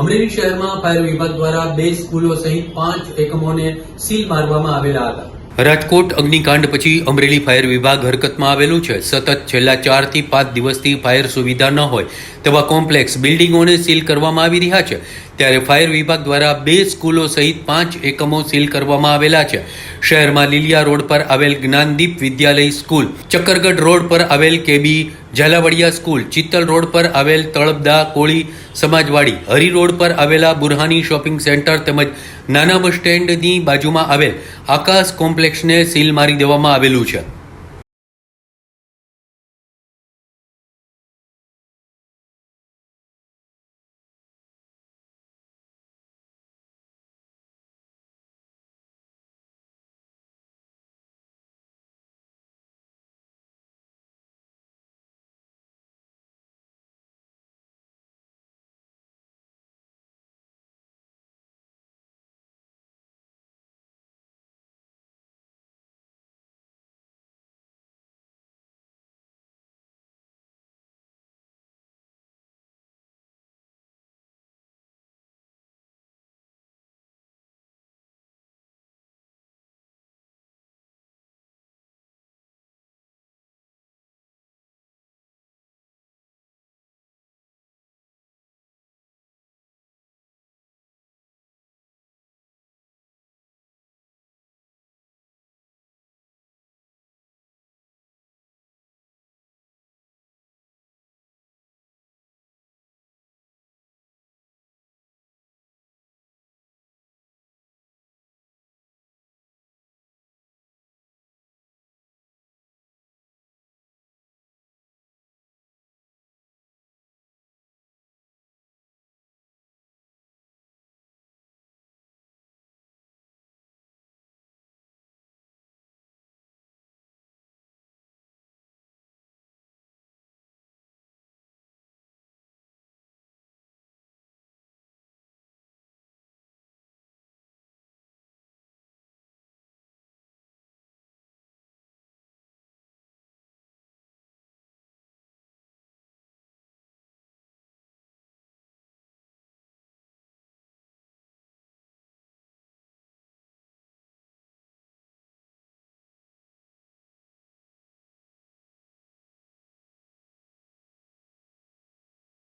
અમરેલી શહેરમાં ફાયર વિભાગ દ્વારા બે સ્કૂલો સહિત પાંચ એકમોને સીલ મારવામાં આવેલા હતા. રાજકોટ અગ્નિકાંડ પછી અમરેલી ફાયર વિભાગ હરકતમાં આવેલું છે. સતત છેલ્લા ચારથી પાંચ દિવસથી ફાયર સુવિધા ન હોય તેવા કોમ્પ્લેક્સ બિલ્ડિંગોને સીલ કરવામાં આવી રહ્યા છે. ત્યારે ફાયર વિભાગ દ્વારા બે સ્કૂલો સહિત પાંચ એકમો સીલ કરવામાં આવેલા છે. શહેરમાં લીલિયા રોડ પર આવેલ જ્ઞાનદીપ વિદ્યાલય સ્કૂલ, ચક્કરગઢ રોડ પર આવેલ KB Zalavadiya school, Chittal road પર આવેલ તળબદા કોળી સમાજવાડી, હરી રોડ પર આવેલા બુરહાની શોપિંગ સેન્ટર તેમજ નાના બસ સ્ટેન્ડની બાજુમાં આવેલ આકાશ કોમ્પ્લેક્સને સીલ મારી દેવામાં આવેલું છે.